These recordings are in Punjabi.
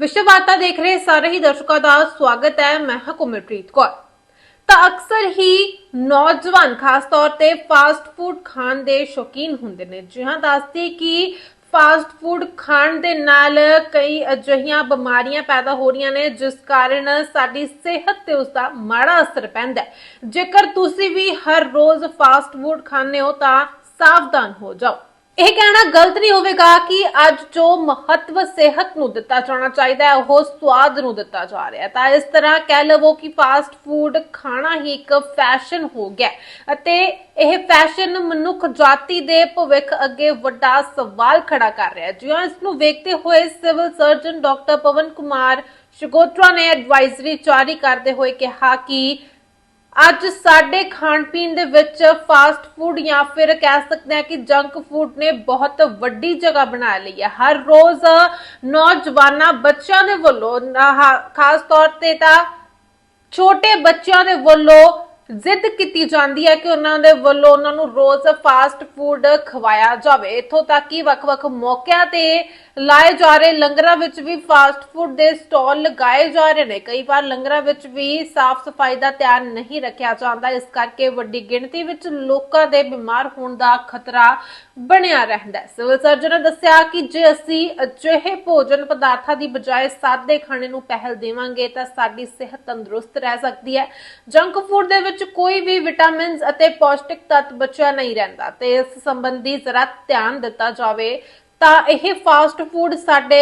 ਵਿਸ਼ਵ ਵਾਰਤਾ ਦੇਖ ਰਹੇ ਸਾਰੇ ਹੀ ਦਰਸ਼ਕਾਂ ਦਾ ਸਵਾਗਤ ਹੈ। ਮੈਂ ਹਾਂ ਕੌਰ। ਤਾਂ ਅਕਸਰ ਹੀ ਨੌਜਵਾਨ, ਖਾਸ ਤੌਰ ਤੇ ਫਾਸਟ ਫੂਡ ਖਾਣ ਦੇ ਸ਼ੌਕੀਨ ਹੁੰਦੇ ਨੇ। ਜੀ ਹਾਂ, ਦੱਸਦੀ ਕਿ ਫਾਸਟ ਫੂਡ ਖਾਣ ਦੇ ਨਾਲ ਕਈ ਅਜਿਹੀਆਂ ਬਿਮਾਰੀਆਂ ਪੈਦਾ ਹੋ ਰਹੀਆਂ ਨੇ, ਜਿਸ ਕਾਰਨ ਸਾਡੀ ਸਿਹਤ ਤੇ ਉਸ ਦਾ ਮਾੜਾ ਅਸਰ ਪੈਂਦਾ ਹੈ। ਜੇਕਰ ਤੁਸੀਂ ਵੀ ਹਰ ਰੋਜ਼ ਫਾਸਟ ਫੂਡ ਖਾਂਦੇ ਹੋ ਤਾਂ ਸਾਵਧਾਨ ਹੋ ਜਾਓ। ਇਹ ਕਹਿਣਾ ਗਲਤ ਨਹੀਂ ਹੋਵੇਗਾ ਕਿ ਅੱਜ ਜੋ ਮਹੱਤਵ ਸਿਹਤ ਨੂੰ ਦਿੱਤਾ ਜਾਣਾ ਚਾਹੀਦਾ ਹੈ, ਉਹ ਸਵਾਦ ਨੂੰ ਦਿੱਤਾ ਜਾ ਰਿਹਾ ਹੈ। ਤਾਂ ਇਸ ਤਰ੍ਹਾਂ ਕਹਿ ਲਵੋ ਕਿ ਫਾਸਟ ਫੂਡ ਖਾਣਾ ਹੀ ਇੱਕ ਫੈਸ਼ਨ ਹੋ ਗਿਆ ਅਤੇ ਇਹ ਫੈਸ਼ਨ ਮਨੁੱਖ ਜਾਤੀ ਦੇ ਭਵਿੱਖ ਅੱਗੇ ਵੱਡਾ ਸਵਾਲ ਖੜਾ ਕਰ ਰਿਹਾ ਹੈ। ਜਿਉਂ ਇਸ ਨੂੰ ਵੇਖਦੇ ਹੋਏ civil surgeon doctor Pawan Kumar Shagotra ਨੇ ਐਡਵਾਈਜ਼ਰੀ ਜਾਰੀ ਕਰਦੇ ਹੋਏ ਕਿਹਾ ਕਿ ਅੱਜ ਸਾਡੇ ਖਾਣ ਪੀਣ ਦੇ ਵਿੱਚ ਫਾਸਟ ਫੂਡ ਜਾਂ ਫਿਰ ਕਹਿ ਸਕਦੇ ਹਾਂ ਕਿ ਜੰਕ ਫੂਡ ਨੇ ਬਹੁਤ ਵੱਡੀ ਜਗ੍ਹਾ ਬਣਾ ਲਈ ਹੈ। ਹਰ ਰੋਜ਼ ਨੌਜਵਾਨਾਂ, ਬੱਚਿਆਂ ਦੇ ਵੱਲੋਂ ਖਾਸ ਤੌਰ ਤੇ ਤਾਂ ਛੋਟੇ ਬੱਚਿਆਂ ਦੇ ਵੱਲੋਂ ਜ਼ਿੱਦ ਕੀਤੀ ਜਾਂਦੀ ਹੈ ਕਿ ਉਹਨਾਂ ਦੇ ਵੱਲੋਂ ਉਹਨਾਂ ਨੂੰ ਰੋਜ਼ ਫਾਸਟ ਫੂਡ ਖਵਾਇਆ ਜਾਵੇ। ਇਥੋਂ ਤੱਕ ਕਿ ਵੱਖ-ਵੱਖ ਮੌਕਿਆਂ ਤੇ ਲਾਏ ਜਾ ਰਹੇ ਲੰਗਰਾਂ ਵਿੱਚ ਵੀ ਫਾਸਟ ਫੂਡ ਦੇ ਸਟਾਲ ਲਗਾਏ ਜਾ ਰਹੇ ਨੇ। ਕਈ ਵਾਰ ਲੰਗਰਾਂ ਵਿੱਚ ਵੀ ਸਾਫ਼ ਸਫ਼ਾਈ ਦਾ ਧਿਆਨ ਨਹੀਂ ਰੱਖਿਆ ਜਾਂਦਾ। ਇਸ ਕਰਕੇ ਵੱਡੀ ਗਿਣਤੀ ਵਿੱਚ ਲੋਕਾਂ ਦੇ ਬਿਮਾਰ ਹੋਣ ਦਾ ਖਤਰਾ ਬਣਿਆ ਰਹਿੰਦਾ ਹੈ। ਸਿਵਲ ਸਰਜਨ ਨੇ ਦੱਸਿਆ ਕਿ ਜੇ ਅਸੀਂ ਅਜਿਹੇ ਭੋਜਨ ਪਦਾਰਥਾਂ ਦੀ ਬਜਾਏ ਸਾਦੇ ਖਾਣੇ ਨੂੰ ਪਹਿਲ ਦੇਵਾਂਗੇ ਤਾਂ ਸਾਡੀ ਸਿਹਤ ਤੰਦਰੁਸਤ ਰਹਿ ਸਕਦੀ ਹੈ। ਜੰਕ ਫੂਡ ਦੇ ਵਿੱਚ ਕੋਈ ਵੀ ਵਿਟਾਮਿਨਸ ਅਤੇ ਪੌਸ਼ਟਿਕ ਤੱਤ ਬਚਿਆ ਨਹੀਂ ਰਹਿੰਦਾ ਤੇ ਇਸ ਸੰਬੰਧੀ ਜ਼ਰਾ ਧਿਆਨ ਦਿੱਤਾ ਜਾਵੇ ਤਾਂ ਇਹ ਫਾਸਟ ਫੂਡ ਸਾਡੇ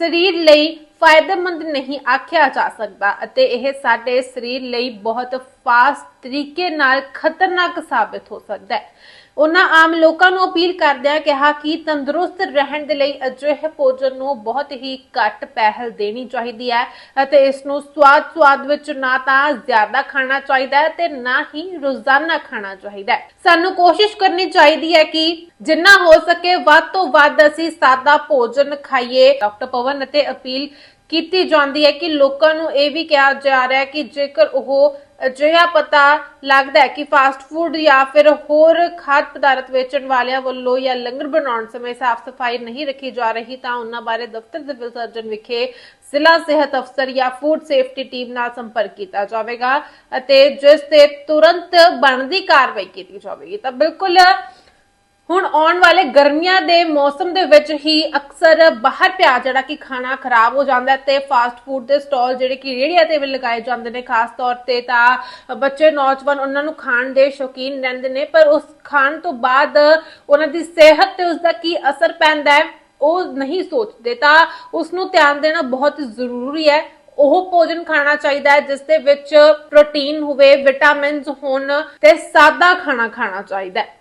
ਸਰੀਰ ਲਈ ਫਾਇਦੇਮੰਦ ਨਹੀਂ ਆਖਿਆ ਜਾ ਸਕਦਾ ਅਤੇ ਇਹ ਸਾਡੇ ਸਰੀਰ ਲਈ ਬਹੁਤ ਫਾਸਟ ਤਰੀਕੇ ਨਾਲ ਖਤਰਨਾਕ ਸਾਬਿਤ ਹੋ ਸਕਦਾ ਹੈ। ਉਹਨਾਂ ਆਮ ਲੋਕਾਂ ਨੂੰ ਅਪੀਲ ਕਰਦਿਆਂ ਕਿਹਾ ਕਿ ਤੰਦਰੁਸਤ ਰਹਿਣ ਦੇ ਲਈ ਅਜਿਹੇ ਭੋਜਨ ਨੂੰ ਬਹੁਤ ਹੀ ਘੱਟ ਪਹਿਲ ਦੇਣੀ ਚਾਹੀਦੀ ਹੈ ਅਤੇ ਇਸ ਨੂੰ ਸਵਾਦ-ਸਵਾਦ ਵਿੱਚ ਨਾ ਤਾਂ ਜ਼ਿਆਦਾ ਖਾਣਾ ਚਾਹੀਦਾ ਹੈ ਤੇ ਨਾ ਹੀ ਰੋਜ਼ਾਨਾ ਖਾਣਾ ਚਾਹੀਦਾ ਹੈ। ਸਾਨੂੰ ਕੋਸ਼ਿਸ਼ ਕਰਨੀ ਚਾਹੀਦੀ ਹੈ ਕਿ ਜਿੰਨਾ ਹੋ ਸਕੇ ਵੱਧ ਤੋਂ ਵੱਧ ਅਸੀਂ ਸਾਦਾ ਭੋਜਨ ਖਾਈਏ। ਡਾਕਟਰ ਪਵਨ ਅਤੇ ਅਪੀਲ ਕੀਤੀ ਜਾਂਦੀ ਹੈ ਕਿ ਲੋਕਾਂ ਨੂੰ ਇਹ ਵੀ ਕਿਹਾ ਜਾ ਰਿਹਾ ਹੈ ਕਿ ਜੇਕਰ ਉਹ ਅਜਿਹਾ ਪਤਾ ਲੱਗਦਾ ਹੈ ਕਿ ਫਾਸਟ ਫੂਡ ਜਾਂ ਫਿਰ ਹੋਰ ਖਾਦ ਪਦਾਰਥ ਵੇਚਣ ਵਾਲਿਆਂ ਵੱਲੋਂ ਜਾਂ ਲੰਗਰ ਬਣਾਉਣ ਸਮੇਂ ਸਾਫ਼ ਸਫ਼ਾਈ ਨਹੀਂ ਰੱਖੀ ਜਾ ਰਹੀ, ਤਾਂ ਉਹਨਾਂ ਬਾਰੇ ਦਫ਼ਤਰ ਸਿਵਲ ਸਰਜਨ ਵਿਖੇ ਜ਼ਿਲ੍ਹਾ ਸਿਹਤ ਅਫਸਰ ਜਾਂ ਫੂਡ ਸੇਫਟੀ ਟੀਮ ਨਾਲ ਸੰਪਰਕ ਕੀਤਾ ਜਾਵੇਗਾ ਅਤੇ ਜਿਸ ਤੇ ਤੁਰੰਤ ਬਣਦੀ ਕਾਰਵਾਈ ਕੀਤੀ ਜਾਵੇਗੀ। ਤਾਂ ਬਿਲਕੁਲ ਹੁਣ ਆਉਣ ਵਾਲੇ ਗਰਮੀਆਂ ਦੇ ਮੌਸਮ ਦੇ ਵਿੱਚ ਹੀ ਅਕਸਰ ਬਾਹਰ ਪਿਆ ਜਿਹੜਾ ਕਿ ਖਾਣਾ ਖਰਾਬ ਹੋ ਜਾਂਦਾ ਹੈ ਤੇ ਫਾਸਟ ਫੂਡ ਦੇ ਸਟਾਲ ਜਿਹੜੇ ਕਿ ਰੇਹੜੀਆਂ ਤੇ ਵੀ ਲਗਾਏ ਜਾਂਦੇ ਨੇ, ਖਾਸ ਤੌਰ ਤੇ ਤਾਂ ਬੱਚੇ, ਨੌਜਵਾਨ ਉਹਨਾਂ ਨੂੰ ਖਾਣ ਦੇ ਸ਼ੌਕੀਨ ਰਹਿੰਦੇ ਨੇ, ਪਰ ਉਸ ਖਾਣ ਤੋਂ ਬਾਅਦ ਉਹਨਾਂ ਦੀ ਸਿਹਤ ਤੇ ਉਸ ਦਾ ਕੀ ਅਸਰ ਪੈਂਦਾ ਹੈ, ਉਹ ਨਹੀਂ ਸੋਚਦੇ। ਤਾਂ ਉਸ ਨੂੰ ਧਿਆਨ ਦੇਣਾ ਬਹੁਤ ਜ਼ਰੂਰੀ ਹੈ। ਉਹ ਭੋਜਨ ਖਾਣਾ ਚਾਹੀਦਾ ਹੈ, ਜਿਸ ਦੇ ਵਿੱਚ ਪ੍ਰੋਟੀਨ ਹੋਵੇ, ਵਿਟਾਮਿਨਸ ਹੋਣ ਤੇ ਸਾਦਾ ਖਾਣਾ ਖਾਣਾ ਚਾਹੀਦਾ ਹੈ।